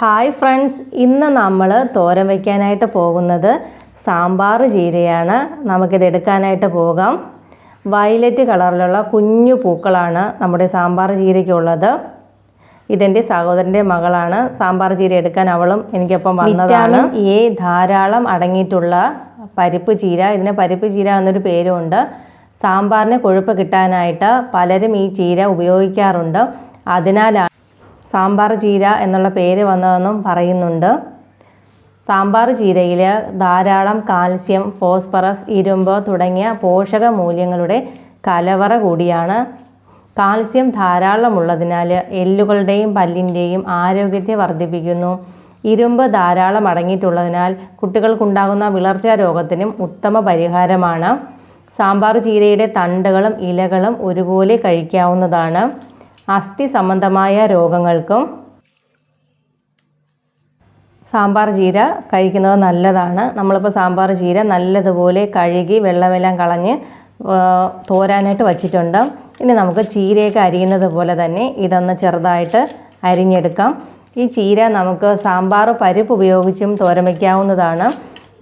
Hi friends ഇന്ന് നമ്മൾ തോരൻ വയ്ക്കാനായിട്ട് പോകുന്നത് സാമ്പാർ ചീരയാണ്. നമുക്കിത് എടുക്കാനായിട്ട് പോകാം. വയലറ്റ് കളറിലുള്ള കുഞ്ഞു പൂക്കളാണ് നമ്മുടെ സാമ്പാർ ചീരയ്ക്കുള്ളത്. ഇതെന്റെ സഹോദരന്റെ മകളാണ്. സാമ്പാർ ചീര എടുക്കാൻ അവളും എനിക്കൊപ്പം വന്നതാണ്. ഈ ധാരാളം അടങ്ങിയിട്ടുള്ള പരിപ്പ് ചീര. ഇതിന് പരിപ്പ് ചീര എന്നൊരു പേരുമുണ്ട് സാമ്പാറിന് കൊഴുപ്പ് കിട്ടാനായിട്ട് പലരും ഈ ചീര ഉപയോഗിക്കാറുണ്ട്. അതിനാലാണ് സാമ്പാർ ചീര എന്നുള്ള പേര് വന്നതെന്നും പറയുന്നുണ്ട്. സാമ്പാർ ചീരയിൽ ധാരാളം കാൽസ്യം ഫോസ്ഫറസ് ഇരുമ്പ് തുടങ്ങിയ പോഷക മൂല്യങ്ങളുടെ കലവറ കൂടിയാണ്. കാൽസ്യം ധാരാളമുള്ളതിനാൽ എല്ലുകളുടെയും പല്ലിന്റെയും ആരോഗ്യത്തെ വർദ്ധിപ്പിക്കുന്നു. ഇരുമ്പ് ധാരാളം അടങ്ങിയിട്ടുള്ളതിനാൽ കുട്ടികൾക്കുണ്ടാകുന്ന വിളർച്ചാ രോഗത്തിനും ഉത്തമ പരിഹാരമാണ്. സാമ്പാർ ചീരയുടെ തണ്ടുകളും ഇലകളും ഒരുപോലെ കഴിക്കാവുന്നതാണ്. അസ്ഥി സംബന്ധമായ രോഗങ്ങൾക്കും സാമ്പാർ ചീര കഴിക്കുന്നത് നല്ലതാണ്. നമ്മളിപ്പോൾ സാമ്പാർ ചീര നല്ലതുപോലെ കഴുകി വെള്ളമെല്ലാം കളഞ്ഞ് തോരാനായിട്ട് വച്ചിട്ടുണ്ട്. ഇനി നമുക്ക് ചീരയൊക്കെ അരിയുന്നത് പോലെ തന്നെ ഇതൊന്ന് ചെറുതായിട്ട് അരിഞ്ഞെടുക്കാം. ഈ ചീര നമുക്ക് സാമ്പാർ പരിപ്പ് ഉപയോഗിച്ചും തോരൻ വയ്ക്കാവുന്നതാണ്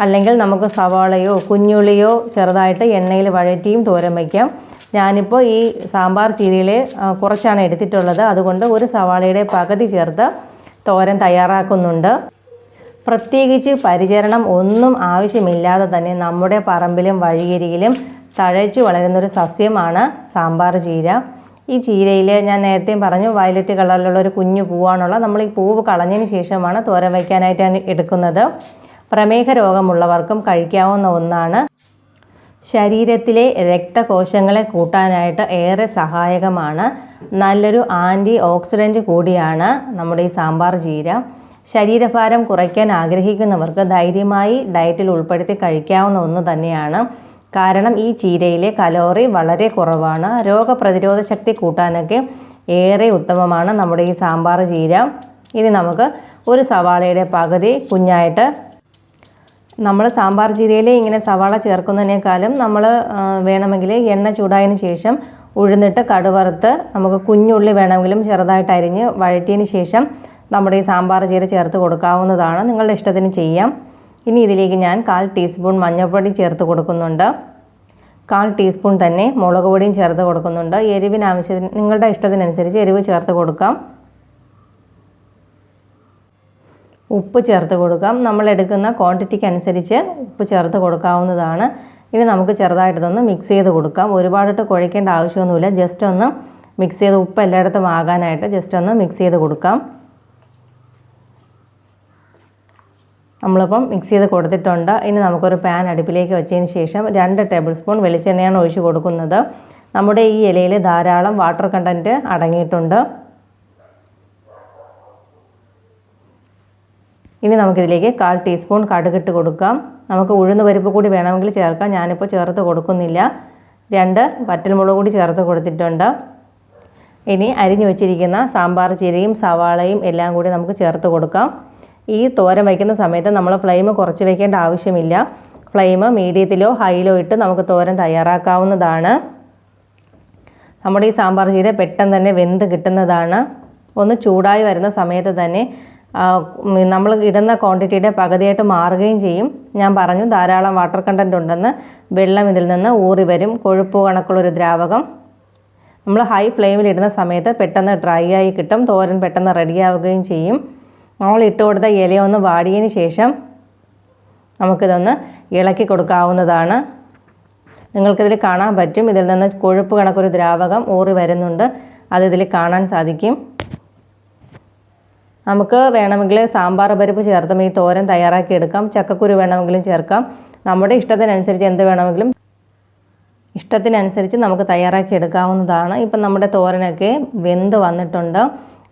അല്ലെങ്കിൽ നമുക്ക് സവാളയോ കുഞ്ഞുള്ളിയോ ചെറുതായിട്ട് എണ്ണയിൽ വഴറ്റിയും തോരൻ വയ്ക്കാം ഞാനിപ്പോൾ ഈ സാമ്പാർ ചീരയിൽ കുറച്ചാണ് എടുത്തിട്ടുള്ളത്. അതുകൊണ്ട് ഒരു സവാളയുടെ പകുതി ചേർത്ത് തോരൻ തയ്യാറാക്കുന്നുണ്ട്. പ്രത്യേകിച്ച് പരിചരണം ഒന്നും ആവശ്യമില്ലാതെ തന്നെ നമ്മുടെ പറമ്പിലും വഴിയരികിലും തഴച്ചു വളരുന്നൊരു സസ്യമാണ് സാമ്പാർ ചീര. ഈ ചീരയിൽ ഞാൻ നേരത്തെയും പറഞ്ഞു വയലറ്റ് കളറിലുള്ള ഒരു കുഞ്ഞു പൂവാണുള്ളത് നമ്മൾ ഈ പൂവ് കളഞ്ഞതിന് ശേഷമാണ് തോരൻ വയ്ക്കാനായിട്ടാണ് എടുക്കുന്നത്. പ്രമേഹ രോഗമുള്ളവർക്കും കഴിക്കാവുന്ന ഒന്നാണ്. ശരീരത്തിലെ രക്തകോശങ്ങളെ കൂട്ടാനായിട്ട് ഏറെ സഹായകമാണ്. നല്ലൊരു ആന്റി ഓക്സിഡന്റ് കൂടിയാണ് നമ്മുടെ ഈ സാമ്പാർ ജീര. ശരീരഭാരം കുറയ്ക്കാൻ ആഗ്രഹിക്കുന്നവർക്ക് ധൈര്യമായി ഡയറ്റിൽ ഉൾപ്പെടുത്തി കഴിക്കാവുന്ന ഒന്ന് തന്നെയാണ്. കാരണം ഈ ചീരയിലെ കലോറി വളരെ കുറവാണ്. രോഗപ്രതിരോധ ശക്തി കൂട്ടാനൊക്കെ ഏറെ ഉത്തമമാണ് നമ്മുടെ ഈ സാമ്പാർ ചീര ഇനി നമുക്ക് ഒരു സവാളയുടെ പകുതി കുഞ്ഞായിട്ട് നമ്മൾ സാമ്പാർ ചീരയിൽ ഇങ്ങനെ സവാള ചേർക്കുന്നതിനേക്കാളും നമ്മൾ വേണമെങ്കിൽ എണ്ണ ചൂടായതിനു ശേഷം ഉഴുന്നിട്ട് കടുവറുത്ത് നമുക്ക് കുഞ്ഞുള്ളി വേണമെങ്കിലും ചെറുതായിട്ട് അരിഞ്ഞ് വഴറ്റിയതിന് ശേഷം നമ്മുടെ ഈ സാമ്പാർ ചീര ചേർത്ത് കൊടുക്കാവുന്നതാണ്. നിങ്ങളുടെ ഇഷ്ടത്തിന് ചെയ്യാം. ഇനി ഇതിലേക്ക് ഞാൻ കാൽ ടീസ്പൂൺ മഞ്ഞൾപ്പൊടി ചേർത്ത് കൊടുക്കുന്നുണ്ട്. കാൽ ടീസ്പൂൺ തന്നെ മുളക് പൊടിയും ചേർത്ത് കൊടുക്കുന്നുണ്ട്. എരിവിനാവശ്യത്തിന് നിങ്ങളുടെ ഇഷ്ടത്തിനനുസരിച്ച് എരിവ് ചേർത്ത് കൊടുക്കാം. ഉപ്പ് ചേർത്ത് കൊടുക്കാം. നമ്മൾ എടുക്കുന്ന ക്വാണ്ടിറ്റിക്ക് അനുസരിച്ച് ഉപ്പ് ചേർത്ത് കൊടുക്കാവുന്നതാണ്. ഇനി നമുക്ക് ചെറുതായിട്ടൊന്ന് മിക്സ് ചെയ്ത് കൊടുക്കാം. ഒരുപാടിട്ട് കുഴയ്ക്കേണ്ട ആവശ്യമൊന്നുമില്ല. ജസ്റ്റ് ഒന്ന് മിക്സ് ചെയ്ത് ഉപ്പ് എല്ലായിടത്തും ആകാനായിട്ട് ജസ്റ്റ് ഒന്ന് മിക്സ് ചെയ്ത് കൊടുക്കാം. നമ്മളിപ്പം മിക്സ് ചെയ്ത് കൊടുത്തിട്ടുണ്ട്. ഇനി നമുക്കൊരു പാൻ അടുപ്പിലേക്ക് വെച്ചതിന് ശേഷം രണ്ട് ടേബിൾ സ്പൂൺ വെളിച്ചെണ്ണയാണ് ഒഴിച്ച് കൊടുക്കുന്നത്. നമ്മുടെ ഈ ഇലയിൽ ധാരാളം വാട്ടർ കണ്ടന്റ് അടങ്ങിയിട്ടുണ്ട്. ഇനി നമുക്കിതിലേക്ക് കാൽ ടീസ്പൂൺ കടുകിട്ട് കൊടുക്കാം. നമുക്ക് ഉഴുന്ന് പരിപ്പ് കൂടി വേണമെങ്കിൽ ചേർക്കാം. ഞാനിപ്പോൾ ചേർത്ത് കൊടുക്കുന്നില്ല. രണ്ട് വറ്റൽമുളക് കൂടി ചേർത്ത് കൊടുത്തിട്ടുണ്ട്. ഇനി അരിഞ്ഞു വെച്ചിരിക്കുന്ന സാമ്പാർ ചീരയും സവാളയും എല്ലാം കൂടി നമുക്ക് ചേർത്ത് കൊടുക്കാം. ഈ തോരൻ വയ്ക്കുന്ന സമയത്ത് നമ്മൾ ഫ്ലെയിം കുറച്ച് വയ്ക്കേണ്ട ആവശ്യമില്ല. ഫ്ലെയിം മീഡിയത്തിലോ ഹൈയിലോ ഇട്ട് നമുക്ക് തോരൻ തയ്യാറാക്കാവുന്നതാണ്. നമ്മുടെ ഈ സാമ്പാർ ചീര പെട്ടെന്ന് തന്നെ വെന്ത് കിട്ടുന്നതാണ്. ഒന്ന് ചൂടായി വരുന്ന സമയത്ത് തന്നെ നമ്മൾ ഇടുന്ന ക്വാണ്ടിറ്റിയുടെ പകുതിയായിട്ട് മാറുകയും ചെയ്യും. ഞാൻ പറഞ്ഞു ധാരാളം വാട്ടർ കണ്ടന്റ് ഉണ്ടെന്ന്. വെള്ളം ഇതിൽ നിന്ന് ഊറി വരും. കൊഴുപ്പ് കണക്കുള്ളൊരു ദ്രാവകം. നമ്മൾ ഹൈ ഫ്ലെയിമിൽ ഇടുന്ന സമയത്ത് പെട്ടെന്ന് ഡ്രൈ ആയി കിട്ടും. തോരൻ പെട്ടെന്ന് റെഡിയാവുകയും ചെയ്യും. നമ്മൾ ഇട്ട് കൊടുത്ത ഇലയൊന്ന് വാടിയതിന് ശേഷം നമുക്കിതൊന്ന് ഇളക്കി കൊടുക്കാവുന്നതാണ്. നിങ്ങൾക്കിതിൽ കാണാൻ പറ്റും. ഇതിൽ നിന്ന് കൊഴുപ്പ് കണക്കൊരു ദ്രാവകം ഊറി വരുന്നുണ്ട്. അത് കാണാൻ സാധിക്കും. നമുക്ക് വേണമെങ്കിൽ സാമ്പാർ പരിപ്പ് ചേർത്തും ഈ തോരൻ തയ്യാറാക്കി എടുക്കാം. ചക്കക്കുരു വേണമെങ്കിലും ചേർക്കാം. നമ്മുടെ ഇഷ്ടത്തിനനുസരിച്ച് എന്ത് വേണമെങ്കിലും ഇഷ്ടത്തിനനുസരിച്ച് നമുക്ക് തയ്യാറാക്കി എടുക്കാവുന്നതാണ്. ഇപ്പം നമ്മുടെ തോരനൊക്കെ വെന്ത് വന്നിട്ടുണ്ട്.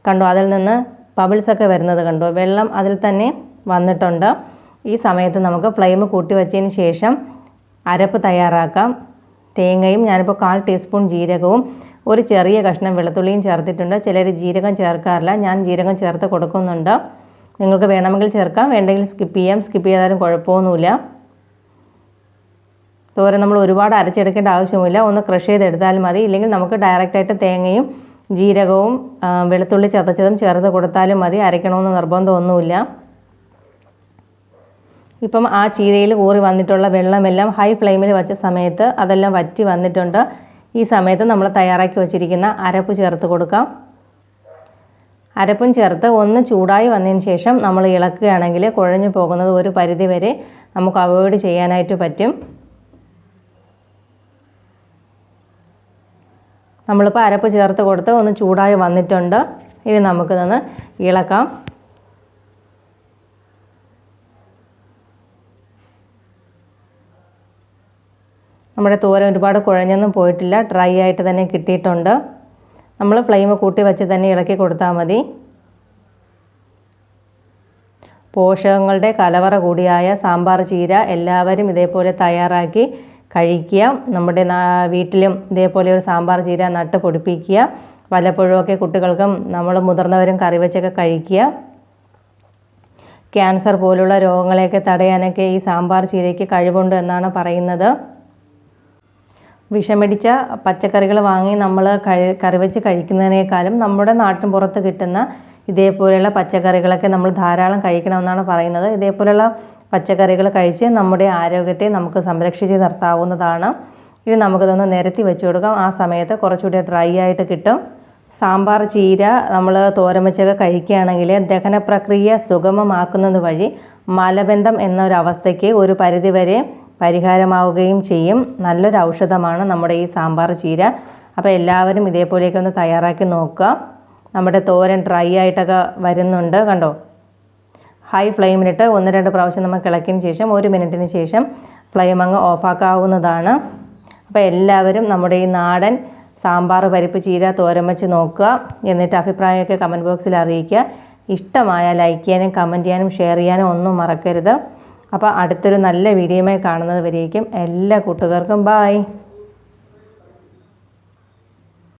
കണ്ടോ അതിൽ നിന്ന് പബിൾസൊക്കെ വരുന്നത് കണ്ടോ? വെള്ളം അതിൽ തന്നെ വന്നിട്ടുണ്ട്. ഈ സമയത്ത് നമുക്ക് ഫ്ലെയിം കൂട്ടി വെച്ചതിന് ശേഷം അരപ്പ് തയ്യാറാക്കാം. തേങ്ങയും ഞാനിപ്പോൾ കാൽ ടീസ്പൂൺ ജീരകവും ഒരു ചെറിയ കഷ്ണം വെളുത്തുള്ളിയും ചേർത്തിട്ടുണ്ട്. ചിലർ ജീരകം ചേർക്കാറില്ല. ഞാൻ ജീരകം ചേർത്ത് കൊടുക്കുന്നുണ്ട്. നിങ്ങൾക്ക് വേണമെങ്കിൽ ചേർക്കാം. വേണ്ടെങ്കിൽ സ്കിപ്പ് ചെയ്യാം. സ്കിപ്പ് ചെയ്താലും കുഴപ്പമൊന്നുമില്ല. തോരൻ നമ്മൾ ഒരുപാട് അരച്ചെടുക്കേണ്ട ആവശ്യമില്ല. ഒന്ന് ക്രഷ് ചെയ്തെടുത്താൽ മതി. ഇല്ലെങ്കിൽ നമുക്ക് ഡയറക്റ്റായിട്ട് തേങ്ങയും ജീരകവും വെളുത്തുള്ളി ചതച്ചതും ചേർത്ത് കൊടുത്താലും മതി. അരയ്ക്കണമെന്ന് നിർബന്ധമൊന്നുമില്ല. ഇപ്പം ആ ചീരയിൽ ഊറി വന്നിട്ടുള്ള വെള്ളമെല്ലാം ഹൈ ഫ്ലെയിമിൽ വച്ച സമയത്ത് അതെല്ലാം വറ്റി വന്നിട്ടുണ്ട്. ഈ സമയത്ത് നമ്മൾ തയ്യാറാക്കി വച്ചിരിക്കുന്ന അരപ്പ് ചേർത്ത് കൊടുക്കാം. അരപ്പും ചേർത്ത് ഒന്ന് ചൂടായി വന്നതിന് ശേഷം നമ്മൾ ഇളക്കുകയാണെങ്കിൽ കുഴഞ്ഞു പോകുന്നത് ഒരു പരിധി വരെ നമുക്ക് അവോയ്ഡ് ചെയ്യാനായിട്ട് പറ്റും. നമ്മളിപ്പോൾ അരപ്പ് ചേർത്ത് കൊടുത്ത് ഒന്ന് ചൂടായി വന്നിട്ടുണ്ട്. ഇനി നമുക്കിതൊന്ന് ഇളക്കാം. നമ്മുടെ തോരൻ ഒരുപാട് കുഴഞ്ഞൊന്നും പോയിട്ടില്ല. ഡ്രൈ ആയിട്ട് തന്നെ കിട്ടിയിട്ടുണ്ട്. നമ്മൾ ഫ്ലെയിം കൂട്ടി വെച്ച് തന്നെ ഇളക്കി കൊടുത്താൽ മതി. പോഷകങ്ങളുടെ കലവറ കൂടിയായ സാമ്പാർ ചീര എല്ലാവരും ഇതേപോലെ തയ്യാറാക്കി കഴിക്കുക. നമ്മുടെ വീട്ടിലും ഇതേപോലെ ഒരു സാമ്പാർ ചീര നട്ട് പൊടിപ്പിക്കുക. വല്ലപ്പോഴുമൊക്കെ കുട്ടികൾക്കും നമ്മൾ മുതിർന്നവരും കറി വെച്ചൊക്കെ കഴിക്കുക. ക്യാൻസർ പോലുള്ള രോഗങ്ങളെയൊക്കെ തടയാനൊക്കെ ഈ സാമ്പാർ ചീരയ്ക്ക് കഴിവുണ്ട് എന്നാണ് പറയുന്നത്. വിഷമടിച്ച പച്ചക്കറികൾ വാങ്ങി നമ്മൾ കറി വെച്ച് കഴിക്കുന്നതിനേക്കാളും നമ്മുടെ നാട്ടിൻ പുറത്ത് കിട്ടുന്ന ഇതേപോലെയുള്ള പച്ചക്കറികളൊക്കെ നമ്മൾ ധാരാളം കഴിക്കണമെന്നാണ് പറയുന്നത്. ഇതേപോലെയുള്ള പച്ചക്കറികൾ കഴിച്ച് നമ്മുടെ ആരോഗ്യത്തെ നമുക്ക് സംരക്ഷിച്ച് നിർത്താവുന്നതാണ്. ഇത് നമുക്കിതൊന്ന് നിരത്തി വെച്ച് കൊടുക്കാം. ആ സമയത്ത് കുറച്ചുകൂടി ഡ്രൈ ആയിട്ട് കിട്ടും. സാമ്പാർ ചീര നമ്മൾ തോരൻ വെച്ചൊക്കെ കഴിക്കുകയാണെങ്കിൽ ദഹന പ്രക്രിയ സുഗമമാക്കുന്നത് വഴി മലബന്ധം എന്നൊരവസ്ഥയ്ക്ക് ഒരു പരിധിവരെ പരിഹാരമാവുകയും ചെയ്യും. നല്ലൊരു ഔഷധമാണ് നമ്മുടെ ഈ സാമ്പാർ ചീര. അപ്പോൾ എല്ലാവരും ഇതേപോലെയൊക്കെ ഒന്ന് തയ്യാറാക്കി നോക്കുക. നമ്മുടെ തോരൻ ഡ്രൈ ആയിട്ടൊക്കെ വരുന്നുണ്ട് കണ്ടോ? ഹൈ ഫ്ലെയിമിലിട്ട് ഒന്ന് രണ്ട് പ്രാവശ്യം നമ്മൾ കിളക്കിയതിന് ശേഷം ഒരു മിനിറ്റിന് ശേഷം ഫ്ലെയിം അങ്ങ് ഓഫാക്കാവുന്നതാണ്. അപ്പോൾ എല്ലാവരും നമ്മുടെ ഈ നാടൻ സാമ്പാർ പരിപ്പ് ചീര തോരൻ വെച്ച് നോക്കുക. എന്നിട്ട് അഭിപ്രായമൊക്കെ കമന്റ് ബോക്സിൽ അറിയിക്കുക. ഇഷ്ടമായ ലൈക്ക് ചെയ്യാനും കമന്റ് ചെയ്യാനും ഷെയർ ചെയ്യാനും ഒന്നും മറക്കരുത്. അപ്പോൾ അടുത്തൊരു നല്ല വീഡിയോയുമായി കാണുന്നത് വരേക്കും എല്ലാ കൂട്ടുകാർക്കും ബായ്